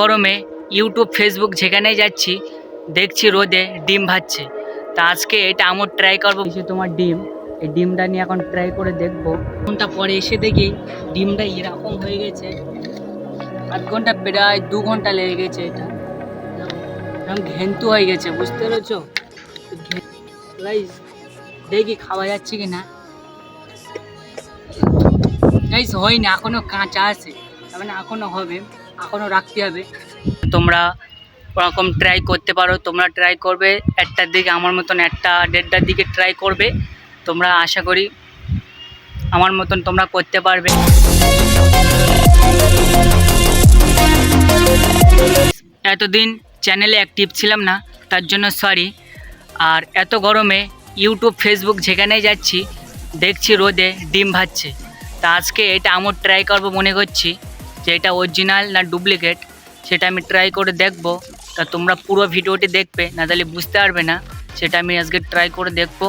গরমে YouTube Facebook যেখানেই যাচ্ছি, দেখছি রোদে ডিম ভাজছে। তা আজকে এটা আমার ট্রাই করব। এসে তোমার ডিম, এই ডিমটা নিয়ে এখন ট্রাই করে দেখব। ঘণ্টা পরে এসে দেখি ডিমটা এরকম হয়ে গেছে। আধ ঘণ্টা প্রায় দু ঘণ্টা লেগে গেছে এটা। এরকম ঘেন্তু হয়ে গেছে, বুঝতে পেরেছ? দেখি খাওয়া যাচ্ছে কি না হয়নি, এখনও কাঁচা আছে। তার মানে এখনও হবে। এখনও রাখতে হবে। তোমরা ওরকম ট্রাই করতে পারো, তোমরা ট্রাই করবে একটার দিকে আমার মতন, একটা দেড়টার দিকে ট্রাই করবে। তোমরা আশা করি আমার মতন তোমরা করতে পারবে। এতদিন চ্যানেলে অ্যাক্টিভ ছিলাম না, তার জন্য সরি আর এত গরমে ইউটিউব ফেসবুক যেখানেই যাচ্ছি, দেখছি রোদে ডিম ভাজছে। তা আজকে এটা আমার ট্রাই করব মনে করছি। যে এটা অরিজিনাল না ডুপ্লিকেট সেটা আমি ট্রাই করে দেখব। তা তোমরা পুরো ভিডিওটি দেখবে, না তাহলে বুঝতে পারবে না। সেটা আমি আজকে ট্রাই করে দেখব।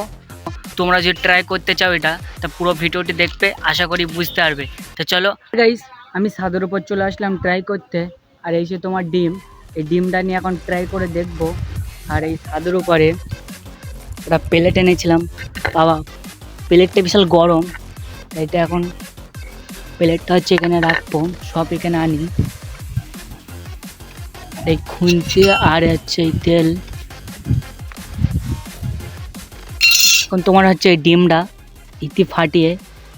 তোমরা যে ট্রাই করতে চাও এটা, তা পুরো ভিডিওটি দেখবে, আশা করি বুঝতে পারবে। তো চলো। গাইস আমি ছাদের উপর চলে আসলাম ট্রাই করতে। আর এই যে তোমার ডিম, এই ডিমটা নিয়ে এখন ট্রাই করে দেখব। আর এই ছাদের উপরে একটা প্লেট এনেছিলাম। বাবা, প্লেটটা বিশাল গরম। এটা এখন প্লেটটা হচ্ছে এখানে রাখব, সব এখানে আনি। এই খুঁজছে আর হচ্ছে এই তেল। এখন তোমার হচ্ছে এই ডিমটা ইতি ফাটিয়ে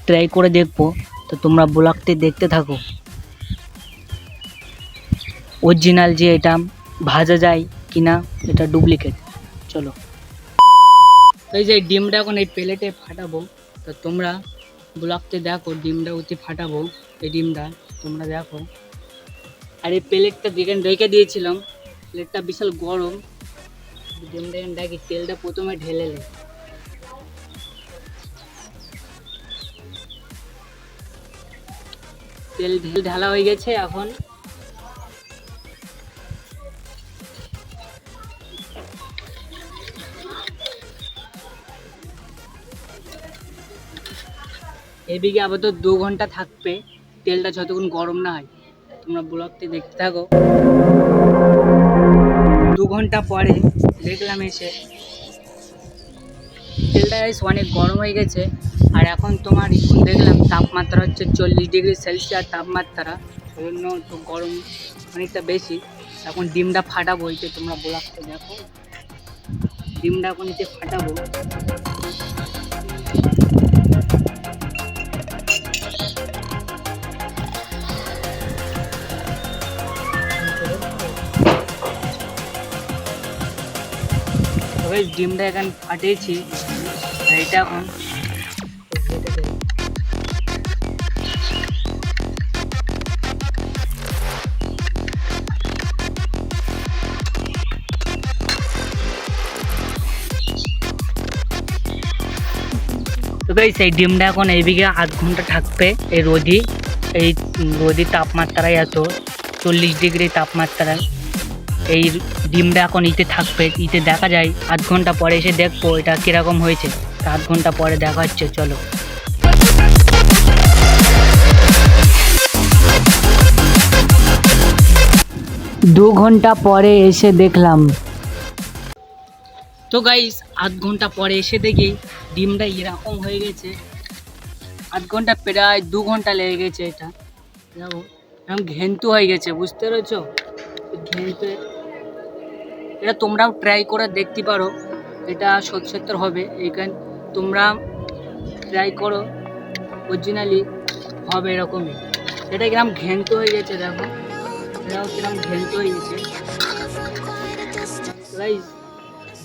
ট্রাই করে দেখব, তো তোমরা ব্লগটি দেখতে থাকো। অরিজিনাল যে এটা, ভাজা যায় কিনা এটা ডুপ্লিকেট চলো। তো এই যে ডিমটা এখন এই প্লেটে ফাটাবো, তো তোমরা ব্লগতে দেখো, ডিমটা অতি ফাটাবো। এই ডিমটা তোমরা দেখো। আর এই প্লেটটা যেখানে রেখে দিয়েছিলাম, প্লেটটা বিশাল গরম। ডিমটা এখানে দেখি, তেলটা প্রথমে ঢেলে নেই তেল ঢেল ঢালা হয়ে গেছে এখন। এদিকে আপাতত দু ঘণ্টা থাকবে। তেলটা যতক্ষণ গরম না হয়, তোমরা ব্লগটি দেখতে থাকো। দু ঘণ্টা পরে দেখলাম এসে তেলটা অনেক গরম হয়ে গেছে। আর এখন তোমার এখন দেখলাম তাপমাত্রা হচ্ছে চল্লিশ ডিগ্রি সেলসিয়াস তাপমাত্রা। জন্য একটু গরম অনেকটা বেশি। এখন ডিমটা ফাটাবো, এই তোমরা ব্লগটা দেখো। ডিমটা এখন এতে ফাটাবো। তবে ডিমটা এখন ফাটিয়েছি আর এটা এখন তো গাইস এই ডিমটা এখন এইদিকে আধ ঘণ্টা থাকবে এই রোদি এই রোদি তাপমাত্রায় এত চল্লিশ ডিগ্রি তাপমাত্রায় এই ডিমটা এখন ইতে থাকবে ইতে দেখা যায়। আধ ঘণ্টা পরে এসে দেখব এটা কীরকম হয়েছে। আধ ঘণ্টা পরে দেখা হচ্ছে চলো। দু ঘণ্টা পরে এসে দেখলাম। তো গাইস আধ ঘণ্টা পরে এসে দেখি ডিমটা এরকম হয়ে গেছে। আধ ঘণ্টা প্রায় দু ঘণ্টা লেগে গেছে এটা। দেখো, এরকম ঘেন্তু হয়ে গেছে, বুঝতে পেরেছ? ঘেন্টু এটা তোমরাও ট্রাই করে দেখতে পারো। এটা সত্য হবে। এইখান তোমরা ট্রাই করো। অরিজিনালি হবে এরকমই। এটা কিরম ঘেন্ত হয়ে গেছে দেখো। এটাও কিরম ঘেন্ত হয়ে গেছে।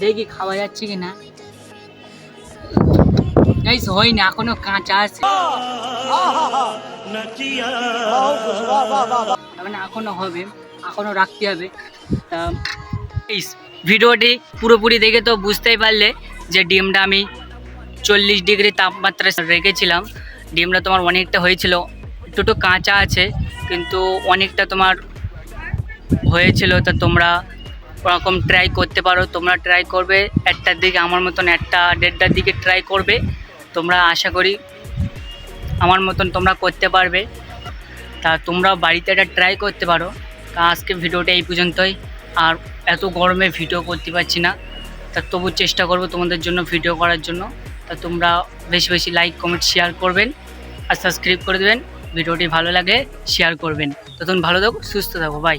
দেখি খাওয়া যাচ্ছে কি না গাইস হয়নি এখনও কাঁচা আছে। মানে এখনও হবে এখনও রাখতে হবে। তা এই ভিডিওটি পুরোপুরি দেখে তো বুঝতেই পারলে যে ডিমটা আমি চল্লিশ ডিগ্রি তাপমাত্রায় রেখেছিলাম। ডিমটা তোমার অনেকটা হয়েছিল একটু কাঁচা আছে, কিন্তু অনেকটা তোমার হয়েছিল, তা তোমরা ওরকম ট্রাই করতে পারো। তোমরা ট্রাই করবে, একটার দিকে আমার মতন একটা দেড়টার দিকে ট্রাই করবে। তোমরা আশা করি আমার মতন তোমরা করতে পারবে। তা তোমরা বাড়িতে এটা ট্রাই করতে পারো। তা আজকে ভিডিওটা এই পর্যন্তই। আর এত গরমে ভিডিও করতে পারছি না। তা তবু চেষ্টা করব তোমাদের জন্য ভিডিও করার জন্য। তা তোমরা বেশি বেশি লাইক কমেন্ট শেয়ার করবেন আর সাবস্ক্রাইব করে দেবেন। ভিডিওটি ভালো লাগে শেয়ার করবেন। তখন ভালো থাকো, সুস্থ থাকো বাই